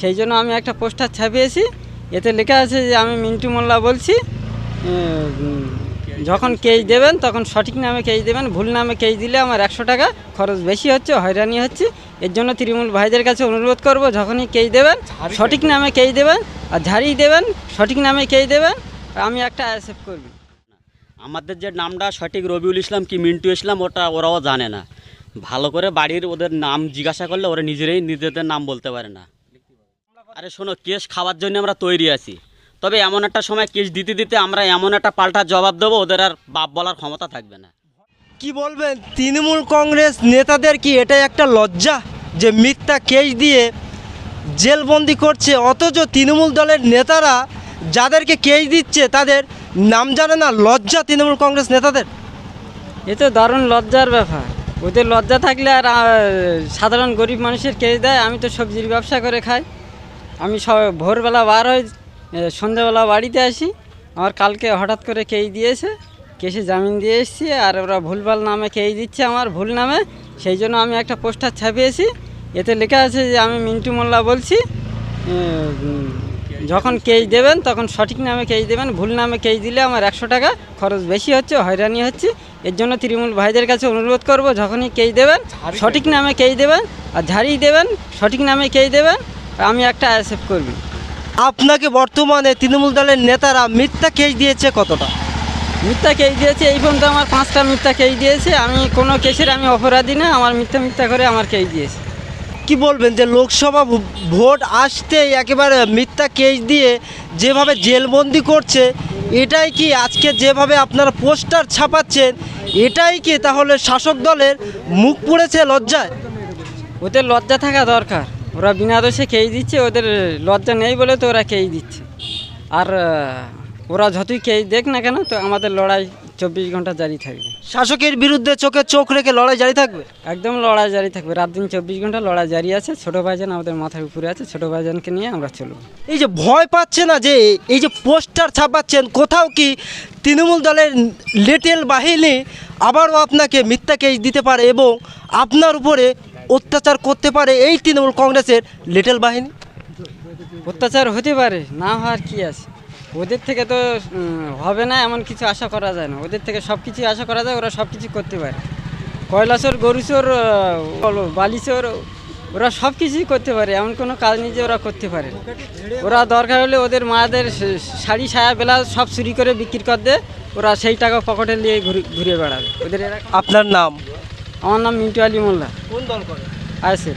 সেই জন্য আমি একটা পোস্টার ছাপিয়েছি। এতে লেখা আছে যে আমি মিন্টু মোল্লা বলছি যখন কেজ দেবেন তখন সঠিক নামে কেজ দেবেন, ভুল নামে কেজ দিলে আমার একশো টাকা খরচ বেশি হচ্ছে, হয়রানি হচ্ছে। এর জন্য তৃণমূল ভাইদের কাছে অনুরোধ করব, যখনই কেজ দেবেন, সঠিক নামে কেজ দেবেন আর ঝাড়িয়ে দেবেন, সঠিক নামে কেজ দেবেন, আমি একটা অ্যাকসেপ্ট করবি। আমাদের যে নামটা সঠিক রবিউল ইসলাম কি মিন্টু ইসলাম, ওটা ওরাও জানে না। ভালো করে বাড়ির ওদের নাম জিজ্ঞাসা করলে ওরা নিজেরাই নিজেদের নাম বলতে পারে না। আরে শোনো কেস খাওয়ার জন্য আমরা তৈরি আছি। তবে এমন একটা সময় কেস দিতে দিতে আমরা এমন একটা পাল্টা জবাব দেবো ওদের আর বাপ বলার ক্ষমতা থাকবে না। কি বলবেন তৃণমূল কংগ্রেস নেতাদের কি এটাই একটা লজ্জা যে মিথ্যা কেস দিয়ে জেলবন্দি করছে? অথচ তৃণমূল দলের নেতারা যাদেরকে কেস দিচ্ছে তাদের নাম জানে না লজ্জা তৃণমূল কংগ্রেস নেতাদের? এ তো দারুণ লজ্জার ব্যাপার। ওদের লজ্জা থাকলে আর সাধারণ গরিব মানুষের কেজ দেয় আমি তো সবজির ব্যবসা করে খাই। আমি সব ভোরবেলা বার হই সন্ধ্যেবেলা বাড়িতে আসি। আমার কালকে হঠাৎ করে কেই দিয়েছে কেসে জামিন দিয়ে এসেছি আর ওরা ভুলভাল নামে কেই দিচ্ছে আমার ভুল নামে। সেই জন্য আমি একটা পোস্টার ছাপিয়েছি এতে লেখা আছে যে আমি মিন্টু মোল্লা বলছি যখন কেই দেবেন তখন সঠিক নামে কেই দেবেন ভুল নামে কেই দিলে আমার একশো টাকা খরচ বেশি হচ্ছে হয়রানি হচ্ছে। এর জন্য তৃণমূল ভাইদের কাছে অনুরোধ করব যখনই কেই দেবেন সঠিক নামে কেই দেবেন আর ঝাড়িয়ে দেবেন সঠিক নামে কেই দেবেন। আমি একটা অ্যাকসেপ্ট করবি। আপনাকে বর্তমানে তৃণমূল দলের নেতারা মিথ্যা কেস দিয়েছে কতটা? মিথ্যা কেস দিয়েছে এই পর্যন্ত আমার পাঁচটা মিথ্যা কেস দিয়েছে। আমি কোনো কেসের আমি অপরাধী না আমার মিথ্যা মিথ্যা করে আমার কেস দিয়েছে। কি বলবেন যে লোকসভা ভোট আসতেই একেবারে মিথ্যা কেস দিয়ে যেভাবে জেলবন্দি করছে এটাই কি আজকে যেভাবে আপনারা পোস্টার ছাপাচ্ছেন এটাই কি তাহলে শাসক দলের মুখ পড়েছে লজ্জায়? ওদের লজ্জা থাকা দরকার। ওরা বিনা দোষে কেই দিচ্ছে ওদের লজ্জা নেই বলে তো ওরা কেই দিচ্ছে। আর ওরা যতই কেই দেখ না কেন তো আমাদের লড়াই চব্বিশ ঘণ্টা জারি থাকবে। শাসকের বিরুদ্ধে চোখে চোখ রেখে লড়াই জারি থাকবে? একদম লড়াই জারি থাকবে। রাত দিন চব্বিশ ঘণ্টা লড়াই জারি আছে। ছোট ভাইজান আমাদের মাথার উপরে আছে ছোট ভাইজানকে নিয়ে আমরা চলবো। এই যে ভয় পাচ্ছে না যে এই যে পোস্টার ছাপাচ্ছেন কোথাও কি তৃণমূল দলের লিটেল বাহিনী আবারও আপনাকে মিথ্যা কেস দিতে পারে এবং আপনার উপরে অত্যাচার করতে পারে এই তৃণমূল কংগ্রেসের লিটেল বাহিনী? অত্যাচার হতে পারে না হওয়ার কি আছে? ওদের থেকে তো হবে না এমন কিছু আশা করা যায় না। ওদের থেকে সব কিছু আশা করা যায় ওরা সব কিছু করতে পারে। কয়লাচোর গরুচোর বলো বালিচোর ওরা সব কিছুই করতে পারে এমন কোনো কাজ নেই যে ওরা করতে পারে ওরা দরকার হলে ওদের মায়েদের শাড়ি সায়া ব্লাউজ সব চুরি করে বিক্রি করে দেয় ওরা সেই টাকা পকেটে নিয়ে ঘুরে ঘুরে বেড়াবে। ওদের আপনার নাম? আমার নাম মিন্টু আলী মোল্লা। কোন দল করে? আছে